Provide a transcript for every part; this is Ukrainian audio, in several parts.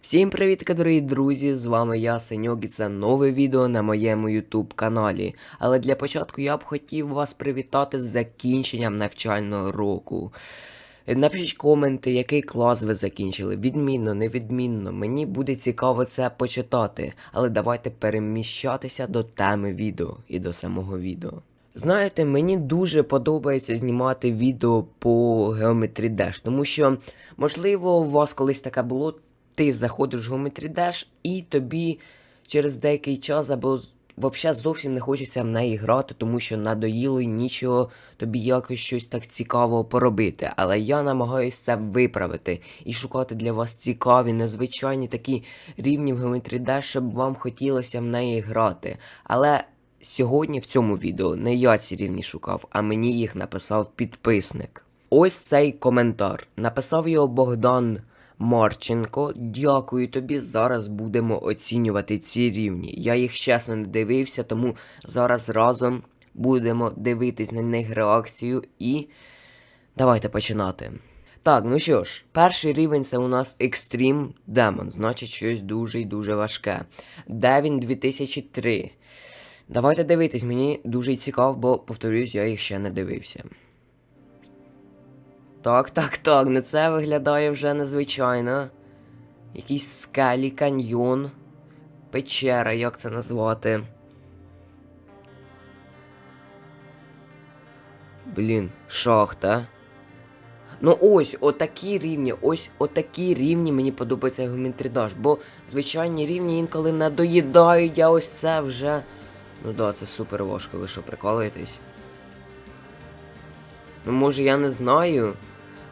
Всім привіт, дорогі друзі! З вами я, Сеньок, і це нове відео на моєму YouTube каналі. Але для початку я б хотів вас привітати з закінченням навчального року. Напишіть коменти, який клас ви закінчили. Відмінно, невідмінно. Мені буде цікаво це почитати, але давайте переміщатися до теми відео і до самого відео. Знаєте, мені дуже подобається знімати відео по Geometry Dash, тому що, можливо, у вас колись таке було, ти заходиш в Geometry Dash і тобі через деякий час або взагалі зовсім не хочеться в неї грати, тому що надоїло і нічого тобі якось щось так цікавого поробити. Але я намагаюся це виправити і шукати для вас цікаві, незвичайні такі рівні в Geometry Dash, щоб вам хотілося в неї грати. Але Сьогодні в цьому відео не я ці рівні шукав, а мені їх написав підписник. Ось цей коментар. Написав його Богдан Марченко. Дякую тобі. Зараз будемо оцінювати ці рівні. Я їх чесно не дивився, тому зараз разом будемо дивитись на них реакцію і давайте починати. Так, ну що ж, перший рівень це у нас Extreme Demon, значить щось дуже і дуже важке. Девін 2003. Давайте дивитись, мені дуже цікаво, бо, повторюсь, я їх ще не дивився. Так, так, так, ну це виглядає вже незвичайно. Якийсь скелі, каньйон, печера, як це назвати. Блін, шахта. Ну ось, отакі рівні, ось отакі рівні мені подобається Dash, бо звичайні рівні інколи надоїдають, а ось це вже. Ну да, це супер важко, ви що прикалуєтесь? Ну може я не знаю.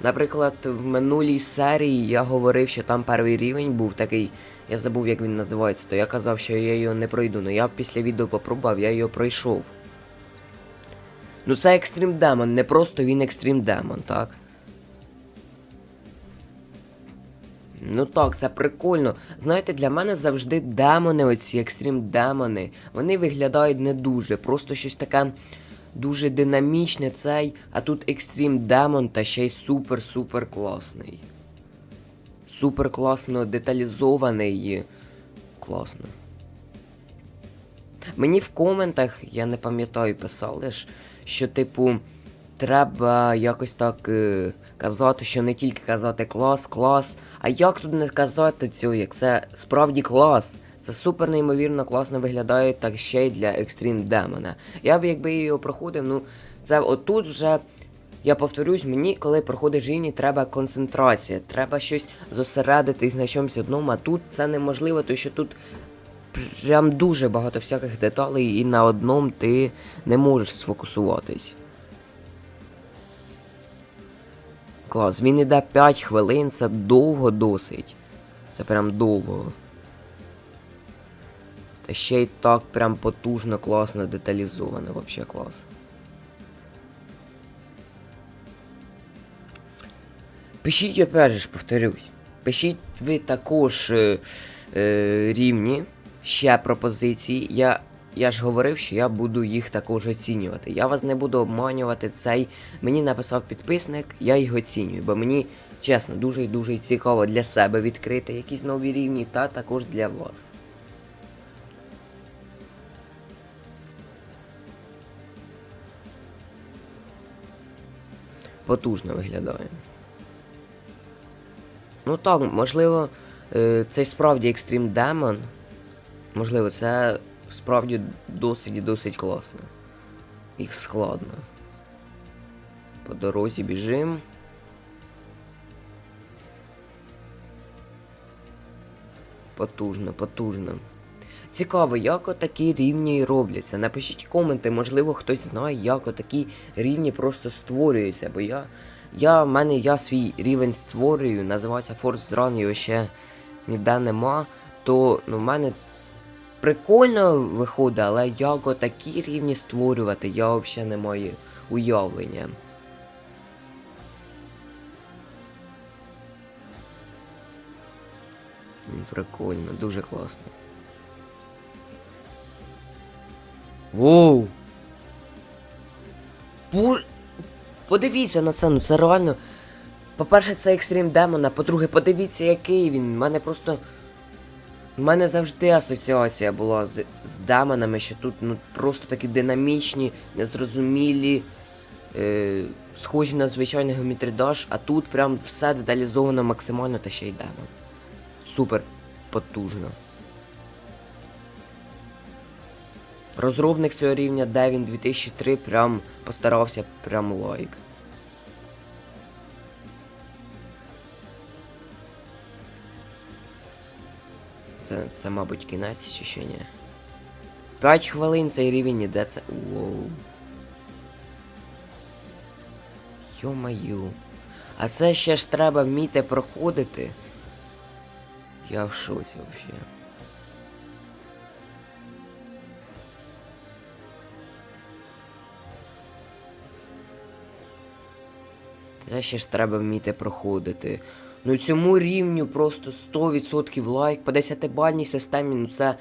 Наприклад, в минулій серії я говорив, що там перший рівень був такий. Я забув, як він називається, то я казав, що я його не пройду. Ну я після відео попробував, я його пройшов. Ну це Extreme Demon, не просто він Extreme Demon, так? Ну так, це прикольно. Знаєте, для мене завжди демони, оці екстрім демони, вони виглядають не дуже. Просто щось таке дуже динамічне цей, а тут екстрім демон та ще й супер-супер класний. Супер класно деталізований. Класно. Мені в коментах, я не пам'ятаю, писали ж, що, типу, треба якось так е, казати, що не тільки казати клас, клас. А як тут не казати цього, як це справді клас? Це супер неймовірно класно виглядає, так ще й для екстрім демона. Я б якби його проходив, ну це отут вже. Я повторюсь, мені, коли проходиш рівні, треба концентрація, треба щось зосередитись на чомусь одному, а тут це неможливо, тому що тут прям дуже багато всяких деталей, і на одному ти не можеш сфокусуватись. Клас, він іде 5 хвилин, це довго досить. Це прям довго. Ще й так прям потужно, класно деталізовано, вообще клас. Пишіть, опять же повторюсь. Пишіть ви також е, е, рівні, ще пропозиції. Я, я ж говорив, що я буду їх також оцінювати. Я вас не буду обманювати цей. Мені написав підписник, я їх оцінюю, бо мені, чесно, дуже і дуже цікаво для себе відкрити якісь нові рівні, та також для вас. Потужно виглядає. Ну так, можливо, е, це справді Extreme Demon. Можливо, це справді досить і досить класно. Їх складно. По дорозі біжим. Потужно, потужно. Цікаво, як отакі рівні робляться. Напишіть коменти, можливо, хтось знає, як отакі рівні просто створюються, бо я. Я в мене я свій рівень створюю, називається Force Run, його ще ніде нема. То ну, в мене прикольно виходить, але як отакі рівні створювати, я взагалі не маю уявлення. Прикольно, дуже класно. Воу! Бу... Подивіться на це, ну це реально По-перше, це екстрім демон, а по-друге, подивіться, який він. У мене просто. У мене завжди асоціація була з, з демонами, що тут ну, просто такі динамічні, незрозумілі, е, схожі на звичайний геометридаш, а тут прям все деталізовано максимально та ще й демон. Супер потужно. Розробник цього рівня Devin 2003 прям постарався прям лайк. Це, це, мабуть, кінець чи ще ні? 5 хвилин цей рівень іде це. Воу. Йо-маю. А це ще ж треба вміти проходити. Я в шоці взагалі. Це ще ж треба вміти проходити. Ну цьому рівню просто 100% лайк. По 10-бальній системі, ну це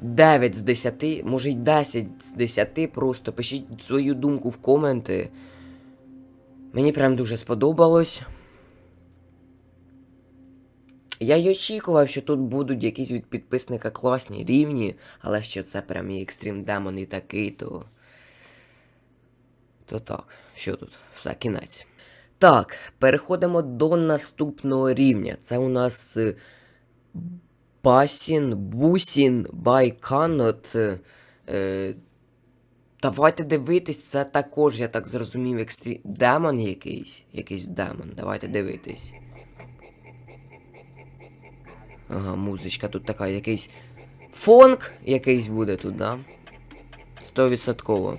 9 з 10, може й 10 з 10 просто. Пишіть свою думку в коменти. Мені прям дуже сподобалось. Я й очікував, що тут будуть якісь від підписника класні рівні, але що це прям і екстрім демон і такий, то. То так, що тут? Все, кінець. Так, переходимо до наступного рівня. Це у нас е, Басін, Бусін, Байканот. Е, е, давайте дивитись, це також, я так зрозумів, екстрі... демон якийсь. Якийсь демон. Давайте дивитись. Ага, музичка тут така, якийсь. Фонк якийсь буде тут, да? Стовідсотково.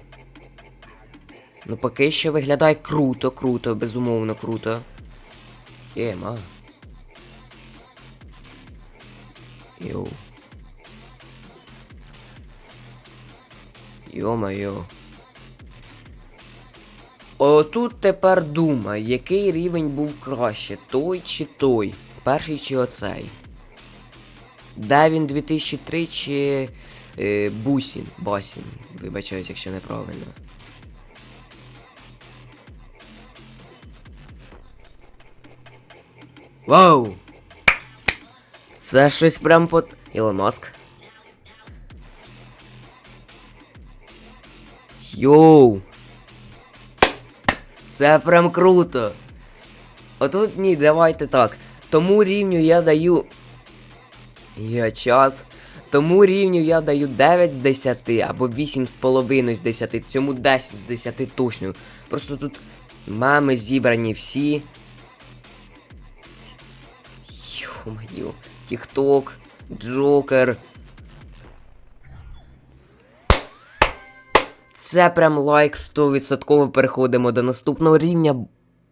Ну, поки що виглядає круто, круто, безумовно круто. Єма. Йоу. Йо-майо. Отут тепер думай, який рівень був краще, той чи той? Перший чи оцей? Де він 2003 чи е, Бусін? Басін. Вибачаюсь, якщо неправильно. Вау! Це щось прям по... Ілон Маск. Йоу! Це прям круто. Отут ні, давайте так. Тому рівню я даю. Я час. Тому рівню я даю 9 з 10 або 8,5 з 10. Цьому 10 з 10 точно. Просто тут мами зібрані всі. Ё-моё. Тікток, Джокер. Це прям лайк 100% переходимо до наступного рівня.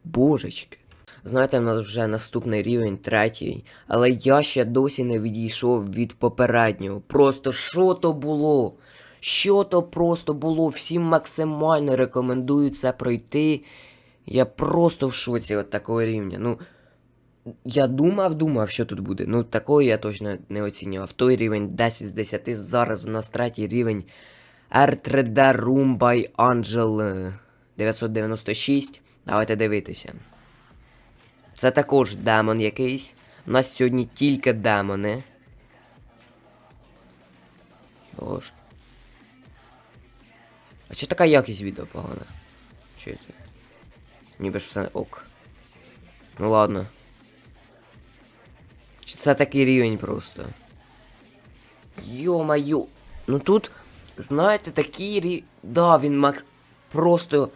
Божечки. Знаєте, в нас вже наступний рівень третій, але я ще досі не відійшов від попереднього. Просто що то було? Що то просто було? Всім максимально рекомендую це пройти. Я просто в шоці від такого рівня. Ну. Я думав, думав, що тут буде. Ну, такого я точно не оцінював. Той рівень 10 з 10. Зараз у нас третій рівень R3D Room by Angel е, 996. Давайте дивитися. Це також демон якийсь. У нас сьогодні тільки демони. Боже. А що така якість відео погана? Що це? Ніби ж все ок. Ну ладно. Це такий рівень просто? Йо-маю. Ну тут, знаєте, такий рівень. Да, він мак... просто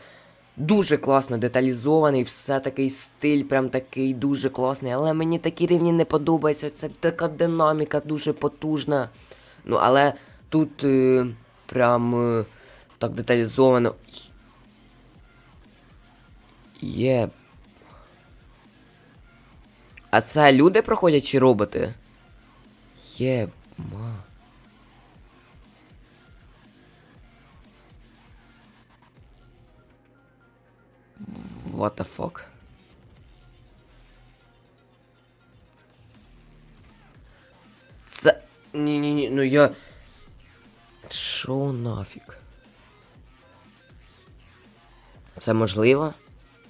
дуже класно деталізований, все такий стиль, прям такий дуже класний. Але мені такі рівні не подобаються. Це така динаміка дуже потужна. Ну, але тут е, прям е, так деталізовано. Є. А це люди проходять чи роботи? Єма. What the fuck? Це... Ні-ні-ні, ну я... Шо нафіг? Це можливо?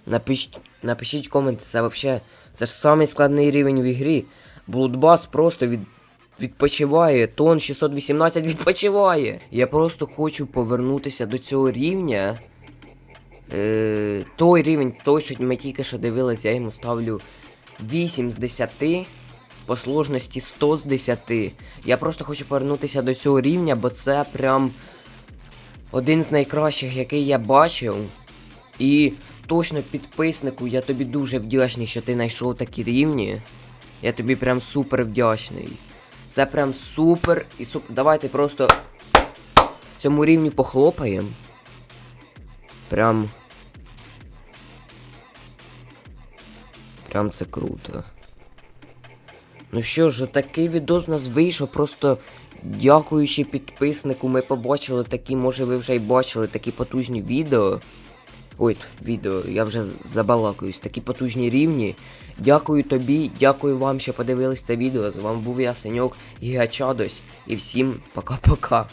Напишіть... Напишіть коменти, це вообще. Це ж самий складний рівень в ігрі. Блудбас просто від. Відпочиває, тон 618 відпочиває. Я просто хочу повернутися до цього рівня. Е, той рівень, той, що ми тільки що дивились, я йому ставлю 8 з 10 по сложності 100 з 10. Я просто хочу повернутися до цього рівня, бо це прям один з найкращих, який я бачив. І точно підписнику, я тобі дуже вдячний, що ти знайшов такі рівні. Я тобі прям супер вдячний. Це прям супер і супер. Давайте просто цьому рівню похлопаємо. Прям. Прям це круто. Ну що ж, такий відос у нас вийшов. Просто дякуючи підписнику, ми побачили такі, може ви вже й бачили такі потужні відео. Ой, відео, я вже забалакаюсь, такі потужні рівні. Дякую тобі, дякую вам, що подивились це відео. З вами був я, Саньок Гігачадось. І всім пока-пока.